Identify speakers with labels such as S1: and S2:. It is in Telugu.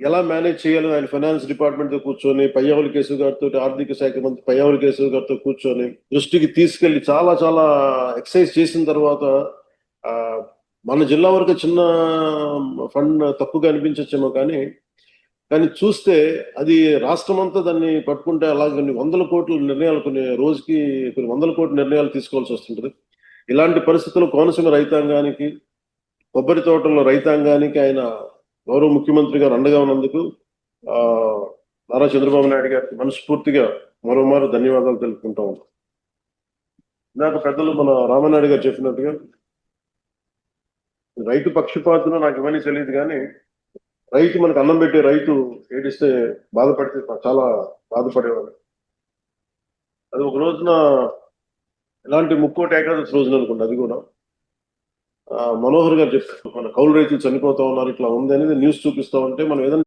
S1: ఎలా మేనేజ్ చేయాలి ఆయన ఫైనాన్స్ డిపార్ట్మెంట్తో కూర్చొని పయ్యావుల కేసు గారితో ఆర్థిక శాఖ మంత్రి పయ్యావుల కేసు గారితో కూర్చొని దృష్టికి తీసుకెళ్ళి చాలా చాలా ఎక్సర్సైజ్ చేసిన తర్వాత ఆ, మన జిల్లా వరకు చిన్న ఫండ్ తక్కువగా అనిపించచ్చేమో కానీ కానీ చూస్తే అది రాష్ట్రం అంతా దాన్ని పట్టుకుంటే అలా కొన్ని వందల కోట్ల నిర్ణయాలు కొన్ని రోజుకి కొన్ని వందల కోట్ల నిర్ణయాలు తీసుకోవాల్సి వస్తుంటుంది. ఇలాంటి పరిస్థితుల్లో కోనసీమ రైతాంగానికి కొబ్బరి తోటల్లో రైతాంగానికి ఆయన గౌరవ ముఖ్యమంత్రి గారు అండగా ఉన్నందుకు ఆ నారా చంద్రబాబు నాయుడు గారికి మనస్ఫూర్తిగా మరోమారు ధన్యవాదాలు తెలుపుకుంటా ఉన్నాం. ఇందాక పెద్దలు మన రామనాయుడు గారు చెప్పినట్టుగా రైతు పక్షపాతులు నాకు ఇవన్నీ తెలియదు కానీ రైతు మనకు అన్నం పెట్టే రైతు ఏడిస్తే బాధపడితే చాలా బాధపడేవాడు. అది ఒక రోజున ఎలాంటి ముక్కోటి ఏకాదశి రోజున అనుకుంటా అది కూడా. మనోహర్ గారు చెప్పారు మన కౌలు రైతులు చనిపోతా ఉన్నారు ఇట్లా ఉంది అనేది న్యూస్ చూపిస్తా ఉంటే మనం ఏదైనా